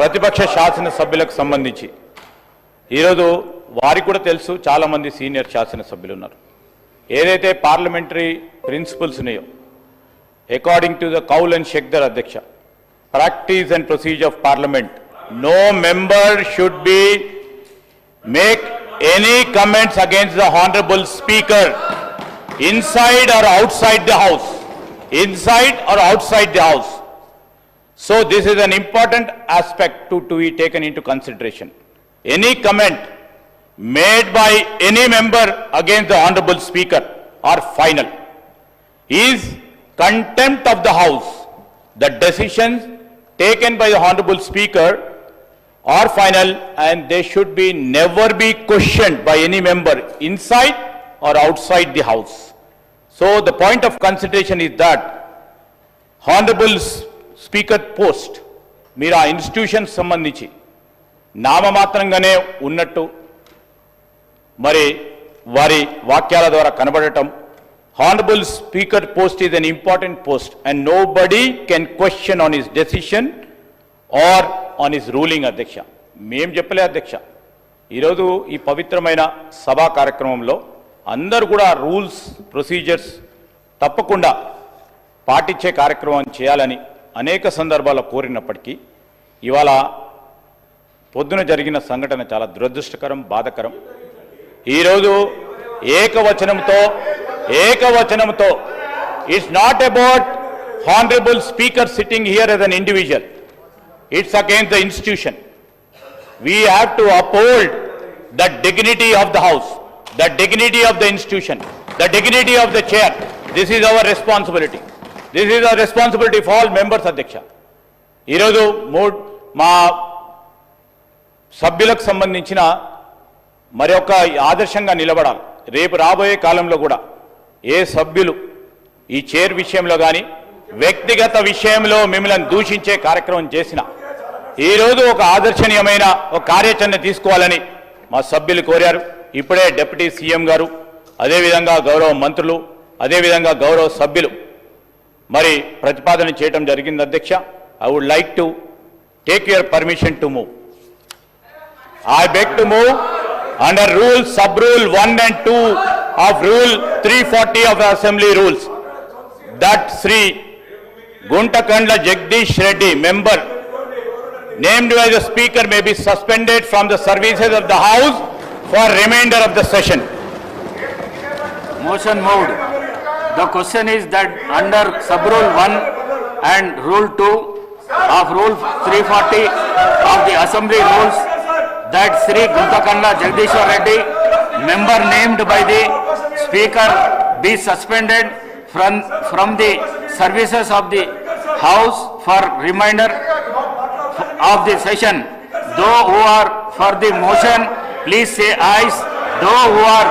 ప్రతిపక్ష శాసనసభ్యులకు సంబంధించి. ఈరోజు వారికి కూడా తెలుసు చాలామంది సీనియర్ శాసనసభ్యులు ఉన్నారు ఏదైతే పార్లమెంటరీ ప్రిన్సిపల్స్ ఉన్నాయో according to the Kaul and Shakdher అధ్యక్ష practice and procedure of parliament no member should be make any comments against the honourable speaker inside or outside the house inside or outside the house So this is an important aspect to, to be taken into consideration. Any comment made by any member against the Honorable Speaker or final is contempt of the House. The decisions taken by the Honorable Speaker are final and they should be never be questioned by any member inside or outside the House. So the point of consideration is that Honorable speaker post మీరు ఆ institution సంబంధించి నామమాత్రంగానే ఉన్నట్టు మరి వారి వాక్యాల ద్వారా కనబడటం honourable speaker post is an important post and nobody can question on his decision or on his ruling అధ్యక్ష. మేం చెప్పలే అధ్యక్ష. ఈరోజు ఈ పవిత్రమైన సభా కార్యక్రమంలో అందరూ కూడా రూల్స్ ప్రొసీజర్స్ తప్పకుండా పాటించే కార్యక్రమం చేయాలని అనేక సందర్భాల్లో కోరినప్పటికీ ఇవాళ పొద్దున జరిగిన సంఘటన చాలా దురదృష్టకరం బాధకరం. ఈరోజు ఏకవచనంతో ఏకవచనంతో it's not about honourable speaker sitting here as an individual it's against the institution we have to uphold the dignity of the house the dignity of the institution the dignity of the chair this is our responsibility this is a responsibility for all members అధ్యక్ష ఈరోజు mood మా సభ్యులకు సంబంధించిన మరి ఒక ఆదర్శంగా నిలబడాలి. రేపు రాబోయే కాలంలో కూడా ఏ సభ్యులు ఈ చైర్ విషయంలో కానీ వ్యక్తిగత విషయంలో మిమ్మల్ని దూషించే కార్యక్రమం చేసిన ఈరోజు ఒక ఆదర్శనీయమైన ఒక కార్యాచరణ తీసుకోవాలని మా సభ్యులు కోరారు. ఇప్పుడే డిప్యూటీ సీఎం గారు అదేవిధంగా గౌరవ మంత్రులు అదేవిధంగా గౌరవ సభ్యులు మరి ప్రతిపాదన చేయడం జరిగింది అధ్యక్ష I would like to take your permission to move I beg to move under rule, sub-rule 1 and 2 of rule 340 of the assembly rules that Sri Guntakandla Jagdish Reddy, member named by the speaker may be suspended from the services of the house for remainder of the session. Motion moved. The question is that under sub-rule 1 and rule 2 of rule 340 of the assembly rules that Sri Guntakanda Jagdishwar Reddy, member named by the speaker, be suspended from, from the services of the house for remainder of the session. Those who are for the motion, please say ayes. Those who are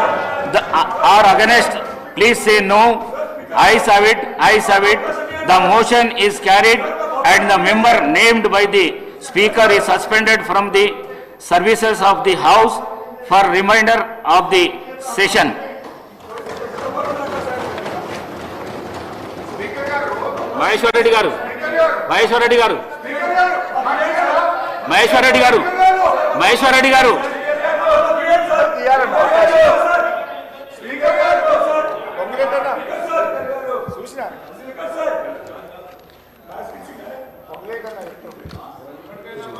the, are against, please say no. Ayes have it, ayes have it. The motion is carried and the member named by the speaker is suspended from the services of the house for remainder of the session. Maheshwar Reddy గారు మహేశ్వర్ రెడ్డి గారు మహేశ్వర్ రెడ్డి గారు మహేశ్వర్ రెడ్డి గారు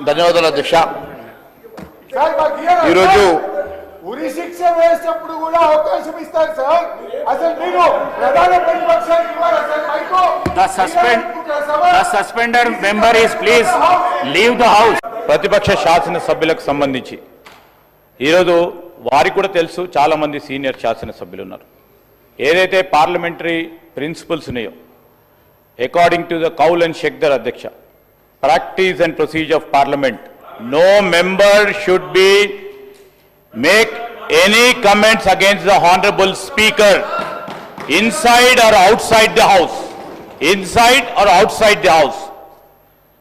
ధన్యవాదాలు అధ్యక్ష? ఈరోజు ఉరి శిక్ష వేసినప్పుడు కూడా అవకాశం ఇస్తారు సార్. అసలు మీరు ప్రధాన suspended member is please leave the house. ప్రతిపక్ష శాసనసభ్యులకు సంబంధించి. ఈరోజు వారికి కూడా తెలుసు చాలామంది సీనియర్ శాసనసభ్యులు ఉన్నారు. ఏదైతే పార్లమెంటరీ ప్రిన్సిపల్స్ ఉన్నాయో according to the Kaul and Shakdher అధ్యక్ష practice and procedure of parliament. No member should be make any comments against the honorable speaker inside or outside the house. Inside or outside the house.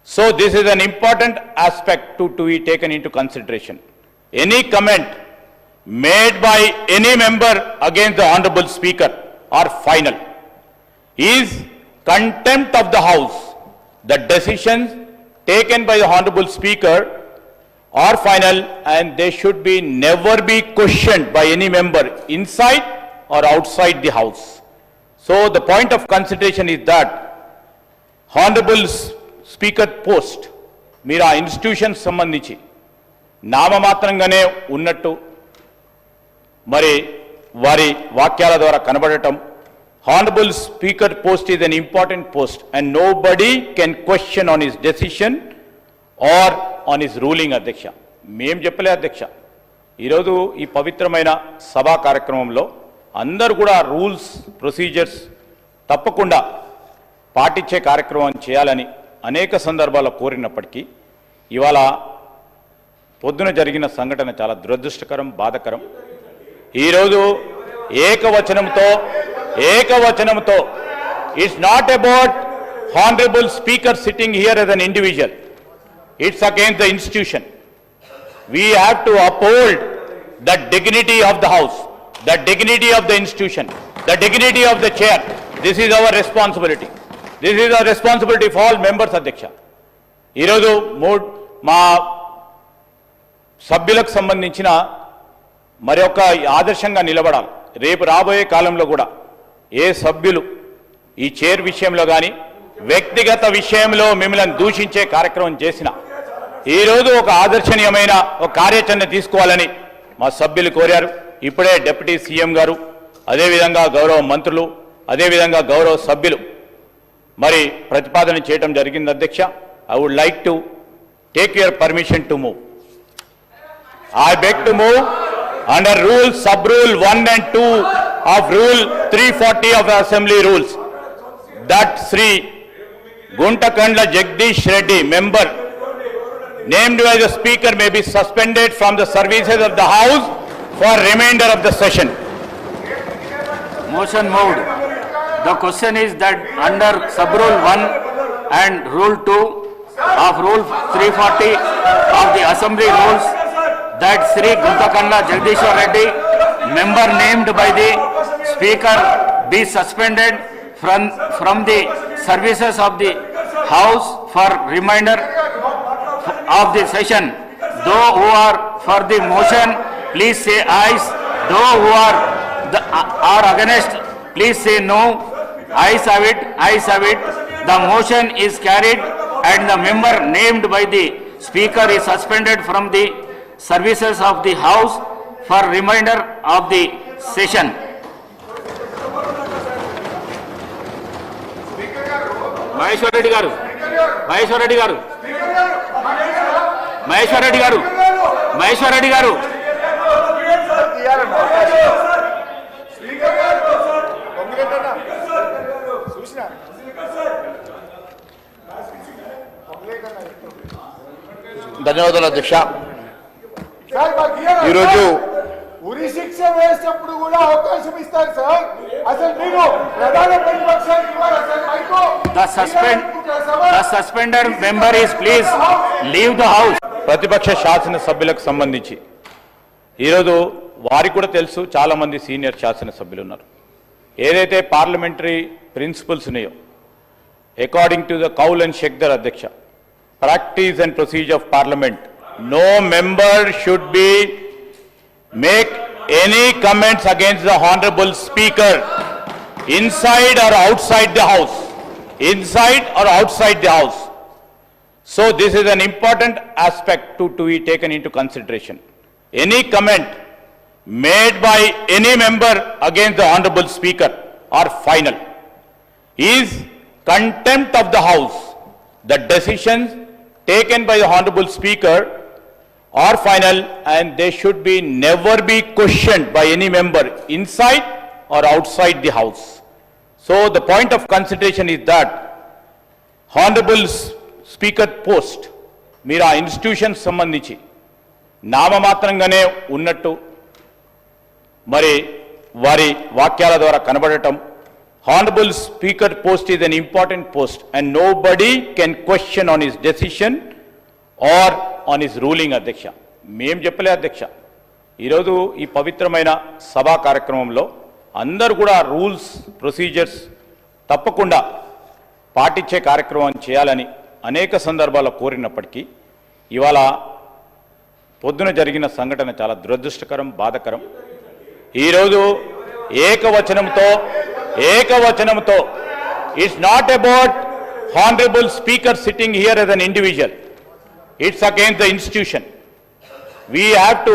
So this is an important aspect to, to be taken into consideration. Any comment made by any member against the honorable speaker are final is contempt of the house. The decisions taken by the honorable speaker are final and they should be never be questioned by any member inside or outside the house. So the point of consideration is that honorable s- speaker post మీరు ఆ institution సంబంధించి నామమాత్రంగానే ఉన్నట్టు మరి వారి వాక్యాల ద్వారా కనబడటం honourable speaker post is an important post and nobody can question on his decision or on his ruling అధ్యక్ష మేం చెప్పలే అధ్యక్ష ఈరోజు ఈ పవిత్రమైన సభా కార్యక్రమంలో అందరూ కూడా రూల్స్ ప్రొసీజర్స్ తప్పకుండా పాటించే కార్యక్రమం చేయాలని అనేక సందర్భాల్లో కోరినప్పటికీ ఇవాళ పొద్దున జరిగిన సంఘటన చాలా దురదృష్టకరం బాధకరం. ఈరోజు ఏకవచనంతో ఏకవచనంతో it's not about honourable speaker sitting here as an individual it's against the institution we have to uphold the dignity of the house the dignity of the institution the dignity of the chair this is our responsibility this is our responsibility for all members అధ్యక్ష ఈరోజు mood మా సభ్యులకు సంబంధించిన మరొక ఆదర్శంగా నిలబడాలి. రేపు రాబోయే కాలంలో కూడా ఏ సభ్యులు ఈ చైర్ విషయంలో కానీ వ్యక్తిగత విషయంలో మిమ్మల్ని దూషించే కార్యక్రమం చేసిన ఈరోజు ఒక ఆదర్శనీయమైన ఒక కార్యాచరణ తీసుకోవాలని మా సభ్యులు కోరారు. ఇప్పుడే డిప్యూటీ సీఎం గారు అదేవిధంగా గౌరవ మంత్రులు అదేవిధంగా గౌరవ సభ్యులు మరి ప్రతిపాదన చేయడం జరిగింది అధ్యక్ష. I would like to take your permission to move. I beg to move under rule sub rule one and two of rule 340 of assembly rules that Sri Guntakandla Jagdish Reddy, member named by the speaker may be suspended from the services of the house for remainder of the session. Motion moved. The question is that under sub-rule 1 and rule 2 of rule 340 of the assembly rules that Sri Guntakanda Jagdishwar Reddy, member named by the speaker, be suspended from, from the services of the house for remainder of the session. Those who are for the motion, please say ayes. Those who are the, are against, please say no. Ayes have it, ayes have it. The motion is carried and the member named by the speaker is suspended from the services of the house for remainder of the session. Maheshwar Reddy garu Maheshwar Reddy గారు మహేశ్వర్ రెడ్డి గారు మహేశ్వర్ రెడ్డి గారు ధన్యవాదాలు అధ్యక్ష ఈరోజు? ఉరి శిక్ష వేసినప్పుడు కూడా అవకాశం ఇస్తారు సార్. అసలు మీరు ప్రధాన ప్రతిపక్షానికి ఇవ్వాలి sir? Mike? Please leave the house. ప్రతిపక్ష శాసన సభ్యులకు సంబంధించి. ఈరోజు వారికి కూడా తెలుసు చాలా మంది సీనియర్ శాసన సభ్యులు ఉన్నారు. ఏదైతే పార్లమెంటరీ ప్రిన్సిపల్స్ ఉన్నాయో according to the Kaul and Shakdher అధ్యక్ష practice and procedure of parliament no member should be make any comments against the Honorable Speaker inside or outside the House. Inside or outside the House. So this is an important aspect to, to be taken into consideration. Any comment made by any member against the Honorable Speaker or final is contempt of the House. The decisions taken by the Honorable Speaker are final and they should be never be questioned by any member inside or outside the house. So the point of consideration is that honourable speaker post మీరు ఆ institution సంబంధించి నామమాత్రంగానే ఉన్నట్టు మరి వారి వాక్యాల ద్వారా కనబడటం honourable speaker post is an important post and nobody can question on his decision or on his ruling అధ్యక్ష. మేం చెప్పలే అధ్యక్ష. ఈరోజు ఈ పవిత్రమైన సభా కార్యక్రమంలో అందరూ కూడా రూల్స్ ప్రొసీజర్స్ తప్పకుండా పాటించే కార్యక్రమం చేయాలని అనేక సందర్భాల్లో కోరినప్పటికీ ఇవాళ పొద్దున జరిగిన సంఘటన చాలా దురదృష్టకరం బాధకరం. ఈరోజు ఏకవచనంతో ఏకవచనంతో it's not about honourable speaker sitting here as an individual it's against the institution we have to